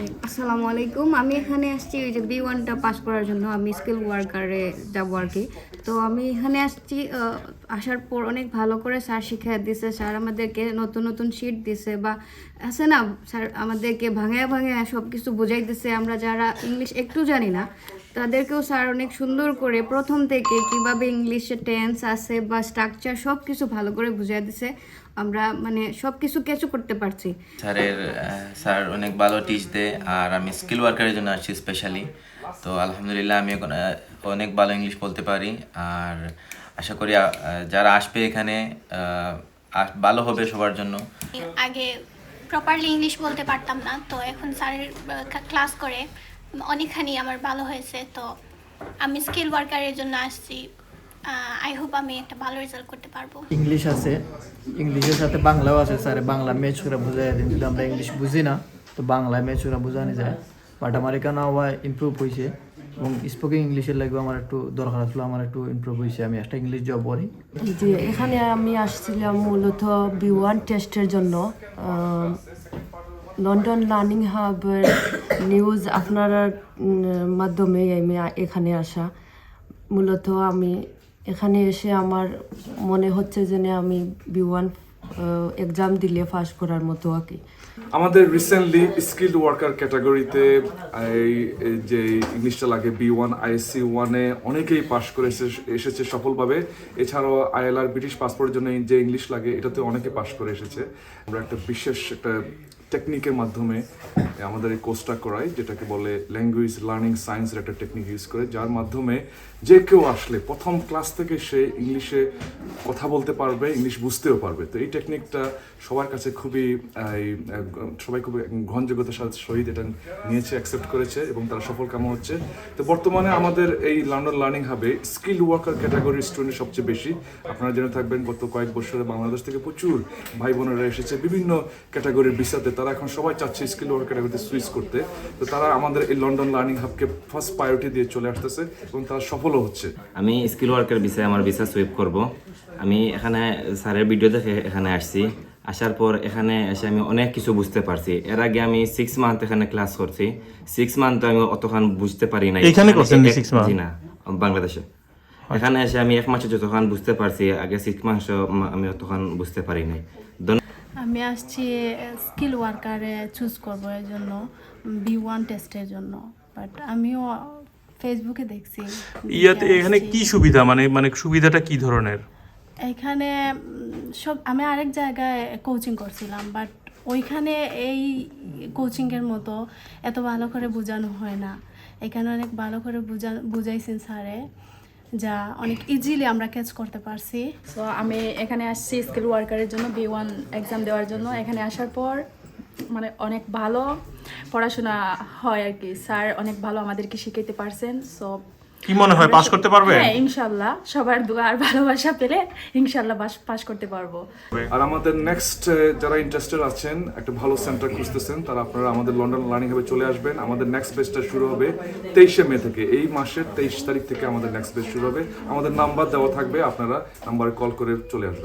আসসালামু আলাইকুম আমি এখানে আসছি ওই যে বি ওয়ানটা পাস করার জন্য। আমি স্কিল ওয়ার্কারে যাব আর কি তো আমি এখানে আসছি আসার পর অনেক ভালো করে স্যার শিখিয়ে দিছে। স্যার আমাদেরকে নতুন নতুন শিট দিছে বা আছে না স্যার আমাদেরকে ভাঙায় ভাঙায় সব কিছু বুঝাই দিছে। আমরা যারা ইংলিশ একটু জানি না, তাদেরকেও স্যার অনেক সুন্দর করে প্রথম থেকে কীভাবে ইংলিশে টেন্স আছে বা স্ট্রাকচার সব কিছু ভালো করে বুঝাই দিছে। আমরা মানে সব কিছু ক্যাচও করতে পারছি। স্যারের স্যার অনেক ভালো টিচ দেয় আর আমি স্কিল ওয়ার্কারের জন্য আসছি স্পেশালি তো আলহামদুলিল্লাহ আমি এখন অনেক ভালো ইংলিশ বলতে পারি আর আশা করি যারা আসবে এখানে ভালো হবে সবার জন্য। আগে প্রপারলি ইংলিশ বলতে পারতাম না তো এখন স্যারের ক্লাস করে অনেকখানি আমার ভালো হয়েছে তো আমি স্কিল ওয়ার্কারের জন্য আসছি। আই হোপ আমি একটা ভালো রেজাল্ট করতে পারব। ইংলিশ আছে। ইংলিশের সাথে বাংলাও আছে স্যার বাংলা ম্যাচ করে বোঝাই দিন যদি আমরা ইংলিশ বুঝি না তো বাংলা ম্যাচ করে বোঝানো যায়। বাট আমার এখানে আবার ইমপ্রুভ হয়েছে এবং স্পোকিং ইংলিশের লাগবে আমার একটু দরকার আসলে আমার একটু ইমপ্রুভ হয়েছে আমি একটা ইংলিশ জব করি। জি এখানে আমি আসছিলাম মূলত বি ওয়ান টেস্টের জন্য। লন্ডন লার্নিং হাবের নিউজ আপনার মাধ্যমে আমি এখানে আসা। মূলত আমি এখানে এসে আমার মনে হচ্ছে যে আমি বি ওয়ান এক্সাম দিলে পাস করার মতো আর কি। আমাদের রিসেন্টলি স্কিল্ড ওয়ার্কার ক্যাটাগরিতে এই যে ইংলিশটা লাগে বি ওয়ান আইএসসি ওয়ানে অনেকেই পাশ করে এসে- এসেছে সফলভাবে। এছাড়াও আইএলআর ব্রিটিশ পাসপোর্টের জন্য যে ইংলিশ লাগে, এটাতে অনেকে পাশ করে এসেছে। আমরা একটা বিশেষ একটা টেকনিকের মাধ্যমে আমাদের এই কোর্সটা করাই, যেটাকে বলে ল্যাঙ্গুয়েজ লার্নিং সায়েন্সের একটা টেকনিক ইউজ করে, যার মাধ্যমে যে কেউ আসলে প্রথম ক্লাস থেকে সে ইংলিশে কথা বলতে পারবে ইংলিশ বুঝতেও পারবে। তো এই টেকনিকটা সবার কাছে খুবই সবাই খুবই গ্রহণযোগ্যতার সাথে সহিত এটা নিয়েছে অ্যাকসেপ্ট করেছে এবং তারা সফল কাম হচ্ছে। তো বর্তমানে আমাদের এই লন্ডন লার্নিং হাবে স্কিল ওয়ার্কার ক্যাটাগরির স্টুডেন্ট সবচেয়ে বেশি। আপনারা জেনে থাকবেন, গত কয়েক বছরে বাংলাদেশ থেকে প্রচুর ভাই বোনেরা এসেছে, বিভিন্ন ক্যাটাগরির ভিসাতে তারা এখন সবাই চাচ্ছে স্কিল ওয়ার্ক ক্যাটাগরিতে সুইচ করতে। তো তারা আমাদের এই লন্ডন লার্নিং হাবকে ফার্স্ট প্রায়োরিটি দিয়ে চলে আসতেছে এবং তারা সফলও হচ্ছে। আমি স্কিল ওয়ার্কের বিষয়ে আমার ভিসা সুইপ করব। আমি এখানে স্যারের ভিডিও দেখে এখানে আসছি। আসার পর এখানে এসে আমি অনেক কিছু বুঝতে পারছি। এর আগে আমি সিক্স মান্থ এখানে ক্লাস করছি। সিক্স মান্থ আমি অতখান বুঝতে পারি না করছেন six month? না বাংলাদেশে। এখানে এসে আমি এক মাসে যতক্ষণ বুঝতে পারছি আগে সিক্স মাস আমি অতক্ষণ বুঝতে পারি নাই। ধন্য- আমি আসছি স্কিল ওয়ার্কারে চুজ করব এর জন্য বি ওয়ান টেস্টের জন্য। বাট আমিও ফেসবুকে দেখছি ইয়াতে এখানে। কি সুবিধা? মানে মানে সুবিধাটা কি ধরনের? এখানে সব আমি আরেক জায়গায় কোচিং করছিলাম বাট ওইখানে এই কোচিংয়ের মতো এত ভালো করে বোঝানো হয় না। এখানে অনেক ভালো করে বুঝা বুঝাইছেন স্যারে যা অনেক ইজিলি আমরা ক্যাচ করতে পারছি। সো আমি এখানে আসছি স্কিল ওয়ার্কারের জন্য বি ওয়ান এক্সাম দেওয়ার জন্য। এখানে আসার পর মানে অনেক ভালো পড়াশোনা হয় আর কি। স্যার অনেক ভালো আমাদেরকে শিখাইতে পারছেন। সো কি মনে হয় পাস করতে পারবে? হ্যাঁ ইনশাআল্লাহ সবার দোয়া আর ভালোবাসা পেলে ইনশাআল্লাহ পাস করতে পারব। আর আমাদের নেক্সট যারা ইন্টারেস্টেড আছেন একটা ভালো সেন্টার খুঁজতেছেন তারা আপনারা আমাদের লন্ডন লার্নিং হবে চলে আসবেন। আমাদের নেক্সট বেচটা শুরু হবে তেইশে মে থেকে। এই মাসের তেইশ তারিখ থেকে আমাদের নেক্সট বেচ শুরু হবে। আমাদের নাম্বার দেওয়া থাকবে আপনারা নাম্বারে কল করে চলে আসবেন।